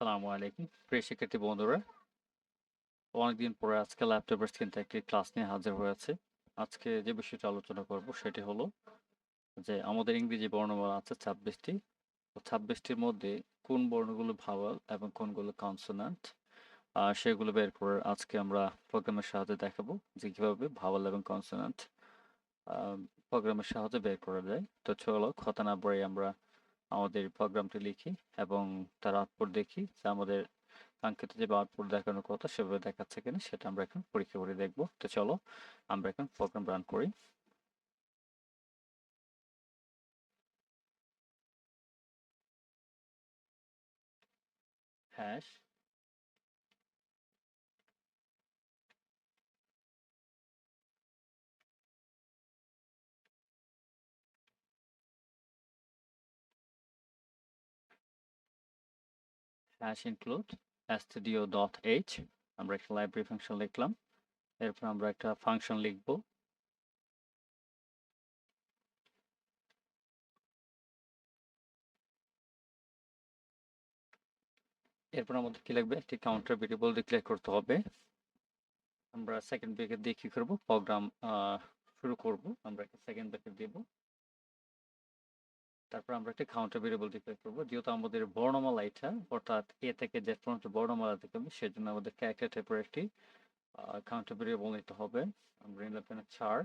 আসসালামু আলাইকুম। প্রিয় শিক্ষার্থী বন্ধুরা, অনেকদিন পরে আজকে ল্যাপটপের স্ক্রিন থেকে ক্লাস নিয়ে হাজির হয়েছে আজকে যে বিষয়টা আলোচনা করব সেটি হলো যে আমাদের ইংরেজি বর্ণমালা আছে ছাব্বিশটি। তো ছাব্বিশটির মধ্যে কোন বর্ণগুলো ভাওয়াল এবং কোনগুলো কনসোনান্ট সেগুলো বের করে আজকে আমরা প্রোগ্রামের সাহায্যে দেখাবো যে কীভাবে ভাওয়াল এবং কনসোনান্ট প্রোগ্রামের সাহায্যে বের করা যায়। তো চলো, কথা না আমরা আমাদের প্রোগ্রামটি লিখি এবং তার আউটপুট দেখি যে আমাদের কাঙ্ক্ষিত যে আউটপুট দেখানোর কথা সেভাবে দেখাচ্ছে কিনা সেটা আমরা এখন পরীক্ষা করে দেখব। তো চলো, আমরা এখন প্রোগ্রাম রান করি। হ্যাশ hash include studio.h আমরা একটা লাইব্রেরি ফাংশন লিখলাম, এরপর আমরা একটা ফাংশন লিখব। এরপর আমাদের কি লাগবে? একটি কাউন্টার ভেরিয়েবল ডিক্লেয়ার করতে হবে। আমরা সেকেন্ড ব্রেকেট দিয়ে কি করব? প্রোগ্রাম শুরু করব। আমরা একটা সেকেন্ড ব্রেকেট দেব। তারপর আমরা একটা কাউন্টার ভেরিয়েবল ডিক্লেয়ার করব। যেহেতু আমাদের বর্ণমালা এটা, অর্থাৎ এ থেকে যে পর্যন্ত বর্ণমালা থেকে সেজন্য আমাদের ক্যারেক্টার টাইপের একটি কাউন্টার ভেরিয়েবল নিতে হবে। আমরা নিলাম এখানে চার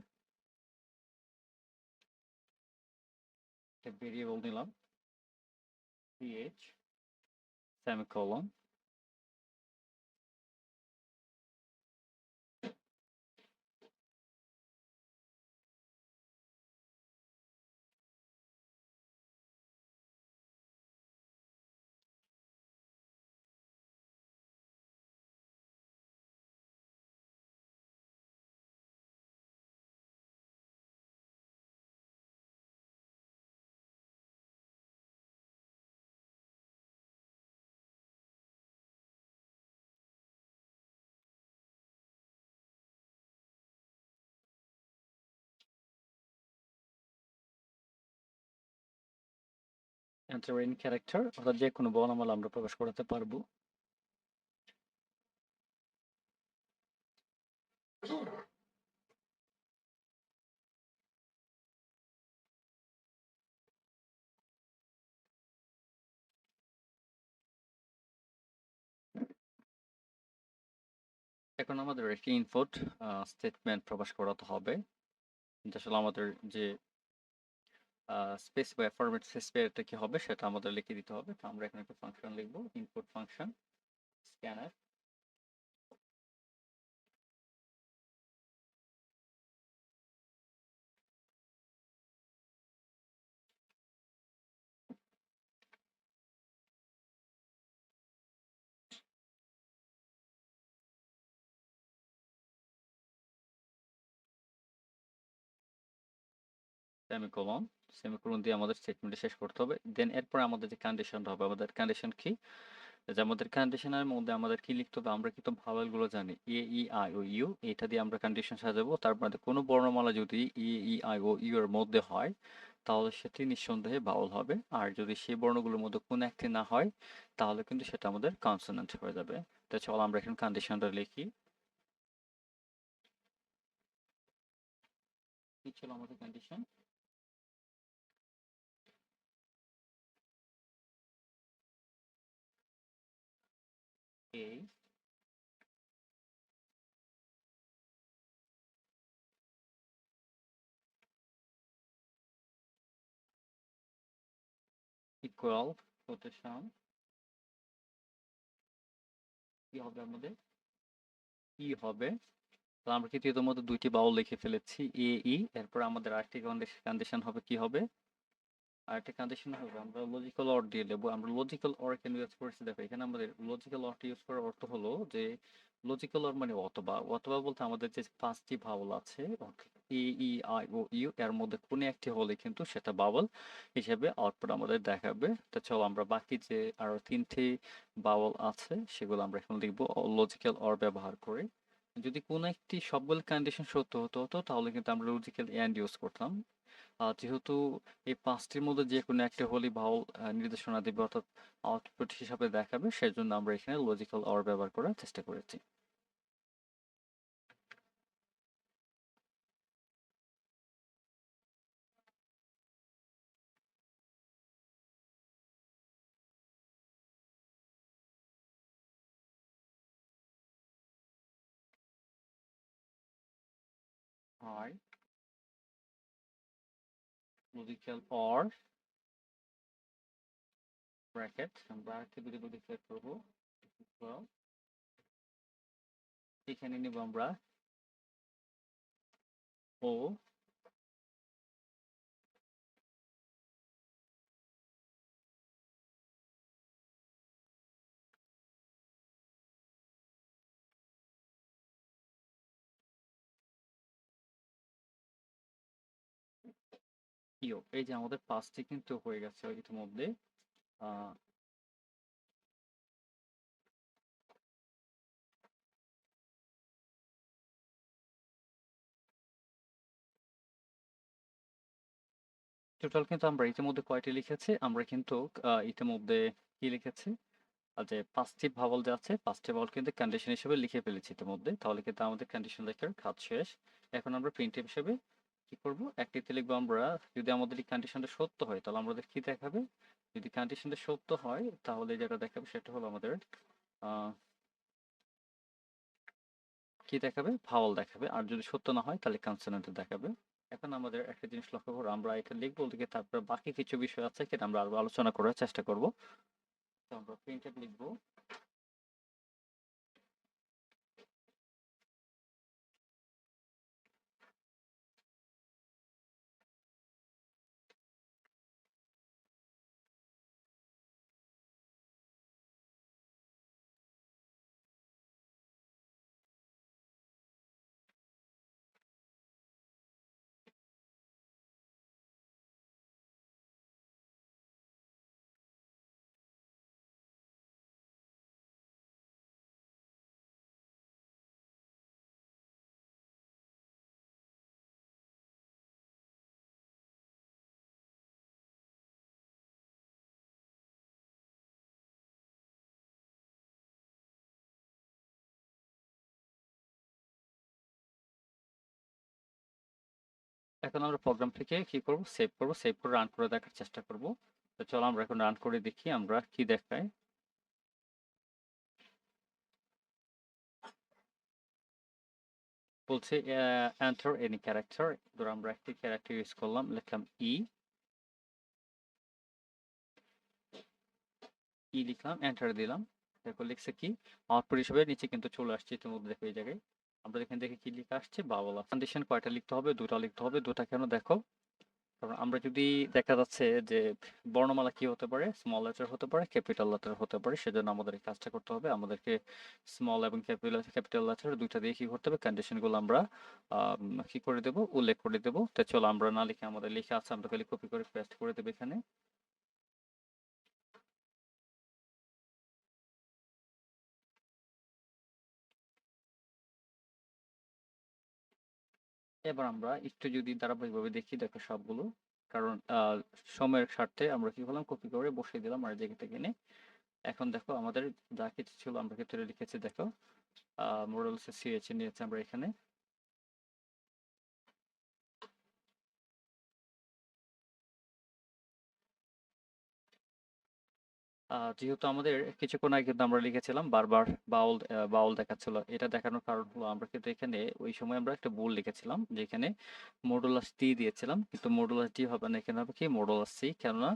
একটা ভেরিয়েবল নিলাম p h semicolon enter any character অর্থাৎ যে কোনো বর্ণমালা আমরা প্রকাশ করাতে পারব। এখন আমাদের একটি ইনপুট স্টেটমেন্ট প্রকাশ করাতে হবে। আসলে আমাদের যে স্পেসিফাই ফরম্যাট স্পেসিফায়ারটা কি হবে সেটা আমাদের লিখে দিতে হবে। তো আমরা এখানে একটা ফাংশন লিখব input function scanner semicolon semicolon দিয়ে আমাদের স্টেটমেন্টটা শেষ করতে হবে। দেন এরপর আমাদের যে কন্ডিশনটা হবে, আমাদের কন্ডিশন কি? যে আমাদের কন্ডিশনের মধ্যে আমাদের কি লিখতে হবে? আমরা কিন্তু ভাওয়েলগুলো জানি এ ই আই ও ইউ এটা দিয়ে আমরা কন্ডিশন সাজাবো। তারপর কোনো বর্ণমালা যদি এ ই আই ও ইউ এর মধ্যে হয়, তাহলে সেটি নিঃসন্দেহে বাউল হবে। আর যদি সেই বর্ণগুলোর মধ্যে কোনো একটি না হয়, তাহলে কিন্তু সেটা আমাদের কনসোনেন্ট হয়ে যাবে। তো চলো আমরা এখন কন্ডিশনটা লিখি। কি ছিল আমাদের কন্ডিশন A equal quotation কি হবে আমাদের? ই হবে? আমরা কিন্তু ইতিমধ্যে মধ্যে দুইটি বাউল লিখে ফেলেছি, এ, ই, এরপর আমাদের আরেকটি কন্ডিশন হবে কি হবে? আরেকটা কন্ডিশন হবে, আমরা লজিক্যাল অর দিয়ে দেবো আমরা লজিক্যাল অর কেন ইউজ করেছি? দেখো, এখানে আমাদের লজিক্যাল অরটা ইউজ করার অর্থ হলো যে লজিক্যাল অর মানে অথবা। অথবা বলতে আমাদের যে পাঁচটি ভাওয়াল আছে এ ই আই ও ইউ এর মধ্যে কোনো একটি হলে কিন্তু সেটা বাওয়াল হিসেবে আউটপুট আমাদের দেখাবে। তো চলো, আমরা বাকি যে আরও তিনটি বাওয়াল আছে, সেগুলো আমরা এখন লিখব লজিক্যাল অর ব্যবহার করে। যদি কোনো একটি সবগুলো কন্ডিশন সত্য হতো, তাহলে কিন্তু আমরা লজিক্যাল এন্ড ইউজ করতাম। যেহেতু এই ৫ টির মধ্যে যেকোনো একটা হলেই ভাওয়াল আ নির্দেশনা দিবে অর্থাৎ আউটপুট হিসাবে দেখাবে। সেজন্য আমরা এখানে লজিক্যাল অর ব্যবহার করার চেষ্টা করেছি। হয় লজিক্যাল অর ব্র্যাকেট আমরা আরেকটা ভেরিয়েবল ডিক্লেয়ার করব এখানে নিব আমরা ও ইও, এই যে আমাদের পাঁচটি কিন্তু হয়ে গেছে ইতিমধ্যে। টোটাল কিন্তু আমরা ইতিমধ্যে কয়টি লিখেছি? আমরা কিন্তু ইতিমধ্যে কি লিখেছি? যে পাঁচটি ভাওয়াল যে আছে, পাঁচটি ভাওয়াল কিন্তু কন্ডিশন হিসেবে লিখে ফেলেছি ইতিমধ্যে। তাহলে কিন্তু আমাদের কন্ডিশন লেখার কাজ শেষ। এখন আমরা প্রিন্ট হিসেবে কি করব? একটিতে লিখব আমরা যদি আমাদের এই কন্ডিশনটা সত্য হয়, তাহলে আমাদের কি দেখাবে? যদি কন্ডিশনটা সত্য হয়, তাহলে যেটা দেখাবে, সেটা হলো আমাদের কি দেখাবে? ভাওয়াল দেখাবে। আর যদি সত্য না হয়, তাহলে কনসোনেন্ট দেখাবে। এখন আমাদের একটা জিনিস লক্ষ্য করো, আমরা এটা লিখব লিখে তারপর বাকি কিছু বিষয় আছে, সেটা আমরা আরও আলোচনা করার চেষ্টা করব। তো আমরা প্রিন্টেড লিখব। এখন আমরা প্রোগ্রাম থেকে কি করব? সেভ করব। সেভ করে রান করে দেখার চেষ্টা করব। তো চলো আমরা এখন রান করে দেখি আমরা কি দেখায় বলছে এন্টার এনি ক্যারেক্টার ধরো আমরা একটি ক্যারেক্টার ইউজ করলাম, লিখলাম ই ই লিখলাম এন্টার দিলাম। দেখো, লিখছে কি? আউটপুট হিসেবে নিচে কিন্তু চলে আসছে ইতিমধ্যে দেখো এই জায়গায়। আমরা এখানে দেখে কি লেখা আসছে? বাবলা কন্ডিশন কয়টা লিখতে হবে? দুটা লিখতে হবে। দুটা কেন দেখো? কারণ আমরা যদি দেখা যাচ্ছে যে বর্ণমালা কি হতে পারে? স্মল লেটার হতে পারে ক্যাপিটাল লেটার হতে পারে। সেজন্য আমাদের কাজটা করতে হবে। আমাদেরকে স্মল এবং ক্যাপিটাল ক্যাপিটাল লেটার দুইটা দিয়ে কি করতে হবে? কন্ডিশনগুলো আমরা কি করে দেব? উল্লেখ করে দেব। তো চলো আমরা না লিখে আমাদের লিখে আছে, আমরা খালি কপি করে পেস্ট করে দেবো এখানে। এবার আমরা একটু যদি ধারাবাহিকভাবে দেখি, দেখো সবগুলো। কারণ সময়ের স্বার্থে আমরা কি করলাম? কপি করে বসিয়ে দিলাম আর জায়গা থেকে এনে এখন দেখো আমাদের যা কিছু ছিল আমরা ক্ষেত্রে লিখেছি, দেখো। মোডাল সিএচ নিয়েছি আমরা এখানে। যেহেতু আমাদের কিছুক্ষণ আগে কিন্তু আমরা লিখেছিলাম বারবার বাউল বাউল দেখাচ্ছিল। এটা দেখানোর কারণ হলো আমরা কিন্তু এখানে ওই সময় আমরা একটা ভুল লিখেছিলাম, যেখানে মডুলাস টি দিয়েছিলাম। কিন্তু মডুলাস টি হবে না, এখানে হবে কি মডুলাস সি কেননা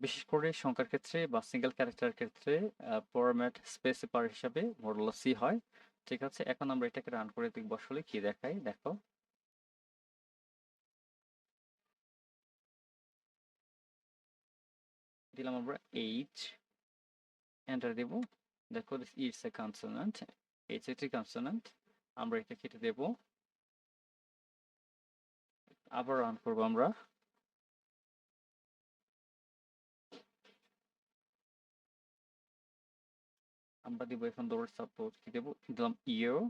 বিশেষ করে সংখ্যার ক্ষেত্রে বা সিঙ্গেল ক্যারেক্টার ক্ষেত্রে ফরম্যাট স্পেসিফার হিসাবে মডুলাস সি হয়। ঠিক আছে, এখন আমরা এটাকে রান করে দেখব আসলে কি দেখায়। দেখো। দিলাম আমরা এইচ এন্টার দেব। দেখো ইটস এ কনসোনেন্ট এইচ একটি কনসোনেন্ট আমরা এটা কেটে দেব। আবার রান করব আমরা। আমরা দিব এখন দৌড় সাপোজ কি দেবো? দিলাম ইয়েও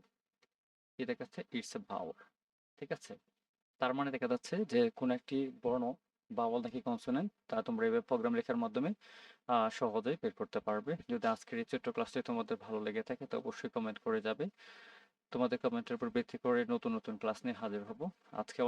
এটা কাছে ইটস এ ভাওয়ার ঠিক আছে? তার মানে দেখা যাচ্ছে যে কোনো একটি বর্ণ বাওয়াল নাকি কনসোনেন্ট তা তোমরা এভাবে প্রোগ্রাম লেখার মাধ্যমে সহজেই বের করতে পারবে। যদি আজকের এই ছোট্ট ক্লাসটি তোমাদের ভালো লেগে থাকে, তো অবশ্যই কমেন্ট করে যাবে। তোমাদের কমেন্টের উপর ভিত্তি করে নতুন নতুন ক্লাস নিয়ে হাজির হব। আজকে